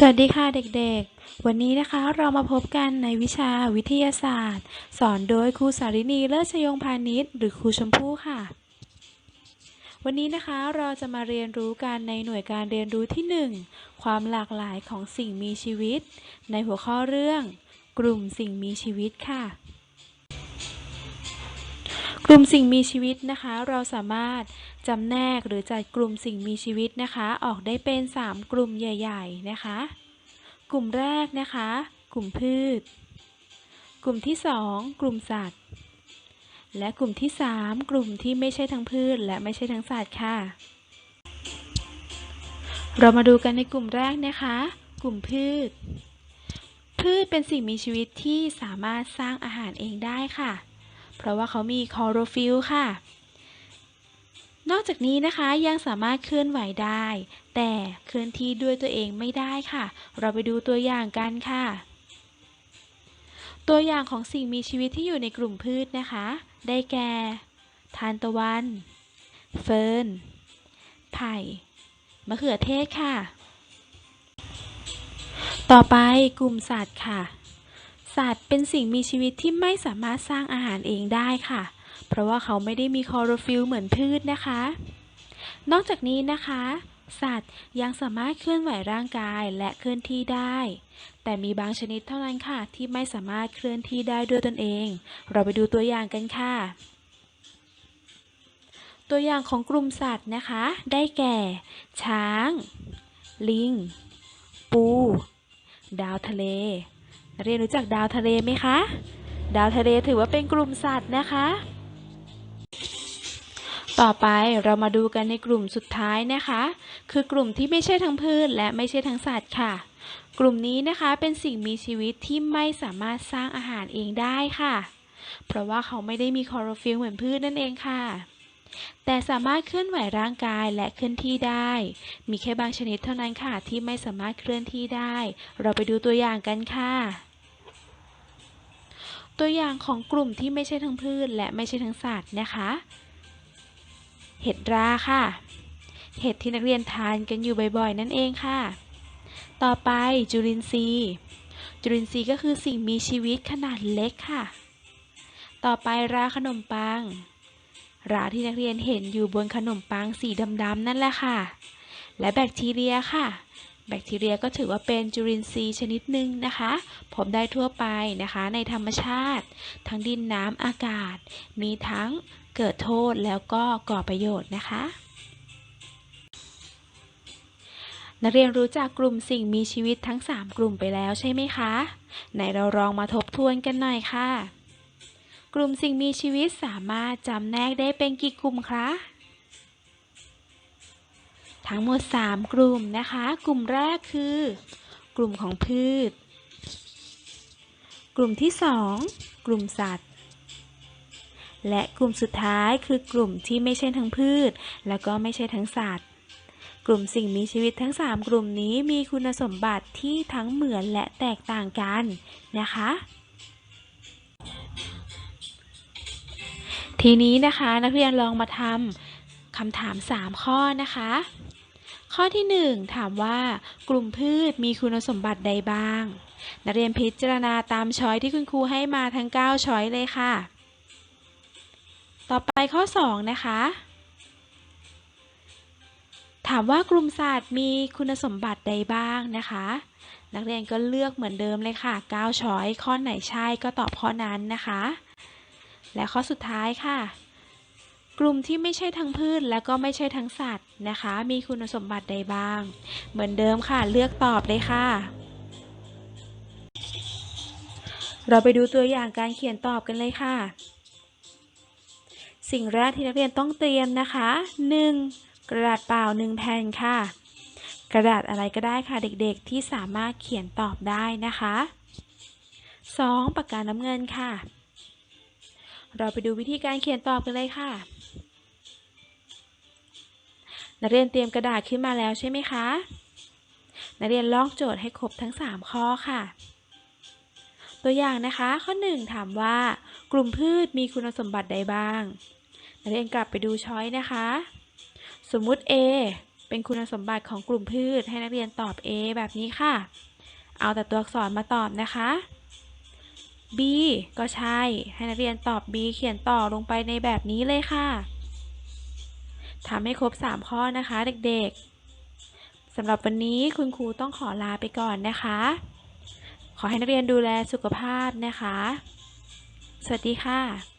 สวัสดีค่ะเด็กๆ วันนี้นะคะเรามาพบกันในวิชาวิทยาศาสตร์ สอนโดยครูสารินีเลิศชยงพาณิชย์หรือครูชมพู่ค่ะ วันนี้นะคะเราจะมาเรียนรู้กันในหน่วยการเรียนรู้ที่ 1 ความหลากหลายของสิ่งมีชีวิต ในหัวข้อเรื่อง กลุ่มสิ่งมีชีวิตค่ะ กลุ่มสิ่งมีชีวิตนะคะ เราสามารถจำแนกหรือจัดกลุ่มสิ่งมีชีวิตนะคะ ออกได้เป็น 3 กลุ่มใหญ่ ๆ นะคะ กลุ่มแรกนะคะ กลุ่มพืช กลุ่มที่ 2 กลุ่มสัตว์ และกลุ่มที่ 3 กลุ่มที่ไม่ใช่ทั้งพืช และไม่ใช่ทั้งสัตว์ค่ะ เรามาดูกันในกลุ่มแรกนะคะ กลุ่มพืช พืชเป็นสิ่งมีชีวิตที่สามารถสร้างอาหารเองได้ค่ะ เพราะว่าเขามีคลอโรฟิลค่ะ นอกจากนี้นะคะยังสามารถเคลื่อนไหวได้ แต่เคลื่อนที่ด้วยตัวเองไม่ได้ค่ะ เราไปดูตัวอย่างกันค่ะ ตัวอย่างของสิ่งมีชีวิตที่อยู่ในกลุ่มพืชนะคะ ได้แก่ ทานตะวัน เฟิร์น ไผ่ มะเขือเทศค่ะ ต่อไปกลุ่มสัตว์ค่ะ สัตว์เป็นสิ่งมีชีวิตที่ไม่สามารถสร้างอาหารเองได้ค่ะ เพราะว่าเขาไม่ได้มีคลอโรฟิลเหมือนพืชนะคะ นอกจากนี้นะคะ สัตว์ยังสามารถเคลื่อนไหวร่างกายและเคลื่อนที่ได้ แต่มีบางชนิดเท่านั้นค่ะ ที่ไม่สามารถเคลื่อนที่ได้ด้วยตนเอง เราไปดูตัวอย่างกันค่ะ ตัวอย่างของกลุ่มสัตว์นะคะ ได้แก่ ช้าง ลิง ปู ดาวทะเล เรียนรู้จักดาวทะเลไหมคะ ดาวทะเลถือว่าเป็นกลุ่มสัตว์นะคะ ต่อไปเรามาดูกันในกลุ่มสุดท้ายนะคะ คือกลุ่มที่ไม่ใช่ทั้งพืชและไม่ใช่ทั้งสัตว์ค่ะ กลุ่มนี้นะคะเป็นสิ่งมีชีวิตที่ไม่สามารถสร้างอาหารเองได้ค่ะ เพราะว่าเขาไม่ได้มีคลอโรฟิลล์เหมือนพืชนั่นเองค่ะแต่สามารถเคลื่อนไหวร่างกายและเคลื่อนที่ได้ มีแค่บางชนิดเท่านั้นค่ะที่ไม่สามารถเคลื่อนที่ได้ เราไปดูตัวอย่างกันค่ะ ตัวอย่างของกลุ่มที่ไม่ใช่ทั้งพืชและไม่ใช่ทั้งสัตว์นะคะ เห็ดราค่ะ เห็ดที่นักเรียนทานกันอยู่บ่อยๆ นั่นเองค่ะ ต่อไปจุลินทรีย์ จุลินทรีย์ก็คือสิ่งมีชีวิตขนาดเล็กค่ะ ต่อไปราขนมปัง ราที่นักเรียนเห็นอยู่บนขนมปังสีดำๆนั่นแหละค่ะ และแบคทีเรียค่ะ แบคทีเรียก็ถือว่าเป็นจุลินทรีย์ชนิดหนึ่งนะคะ พบได้ทั่วไปนะคะ ในธรรมชาติ ทั้งดินน้ำอากาศ มีทั้งเกิดโทษแล้วก็ก่อประโยชน์นะคะนักเรียนรู้จักกลุ่มสิ่งมีชีวิตทั้ง 3 กลุ่มไปแล้วใช่ไหมคะ ไหนเราลองมาทบทวนกันหน่อยค่ะ กลุ่มสิ่งมีชีวิตสามารถจำแนกได้เป็นกี่กลุ่มคะ ทั้งหมด 3 กลุ่มนะคะ กลุ่มแรกคือ กลุ่มของพืช กลุ่มที่ 2 กลุ่มสัตว์ และกลุ่มสุดท้ายคือกลุ่มที่ไม่ใช่ทั้งพืช และก็ไม่ใช่ทั้งสัตว์ กลุ่มสิ่งมีชีวิตทั้ง 3 กลุ่มนี้มีคุณสมบัติที่ทั้งเหมือนและแตกต่างกันนะคะทีนี้นะคะ นักเรียนลองมาทำคำถาม 3 ข้อนะคะ ข้อที่ 1 ถามว่ากลุ่มพืชมีคุณสมบัติใดบ้าง นักเรียนพิจารณาตามช้อยที่คุณครูให้มาทั้ง 9 ช้อยเลยค่ะ ต่อไปข้อ 2 นะคะ ถามว่ากลุ่มสัตว์มีคุณสมบัติใดบ้างนะคะ นักเรียนก็เลือกเหมือนเดิมเลยค่ะ 9 ช้อย ข้อไหนใช่ก็ตอบข้อนั้นนะคะ และข้อสุดท้ายค่ะ กลุ่มที่ไม่ใช่ทั้งพืชและก็ไม่ใช่ทั้งสัตว์นะคะ มีคุณสมบัติใดบ้าง เหมือนเดิมค่ะ เลือกตอบเลยค่ะ เราไปดูตัวอย่างการเขียนตอบกันเลยค่ะ สิ่งแรกที่นักเรียนต้องเตรียมนะคะ 1. กระดาษเปล่า 1 แผ่นค่ะ กระดาษอะไรก็ได้ค่ะเด็กๆ ที่สามารถเขียนตอบได้นะคะ 2. ปากกาน้ำเงินค่ะ เราไปดูวิธีการเขียนตอบกันเลยค่ะ นักเรียนเตรียมกระดาษขึ้นมาแล้วใช่ไหมคะ นักเรียนลอกโจทย์ให้ครบทั้ง 3 ข้อค่ะ ตัวอย่างนะคะ ข้อ 1 ถามว่า กลุ่มพืชมีคุณสมบัติใดบ้าง นักเรียนกลับไปดูช้อยนะคะ สมมุติ A เป็นคุณสมบัติของกลุ่มพืช ให้นักเรียนตอบ A แบบนี้ค่ะ เอาแต่ตัวอักษรมาตอบนะคะ B ก็ใช่ ให้นักเรียนตอบ B เขียนต่อลงไปในแบบนี้เลยค่ะ ทำให้ครบ 3 ข้อนะคะ เด็กๆสำหรับวันนี้คุณครูต้องขอลาไปก่อนนะคะ ขอให้นักเรียนดูแลสุขภาพนะคะ สวัสดีค่ะ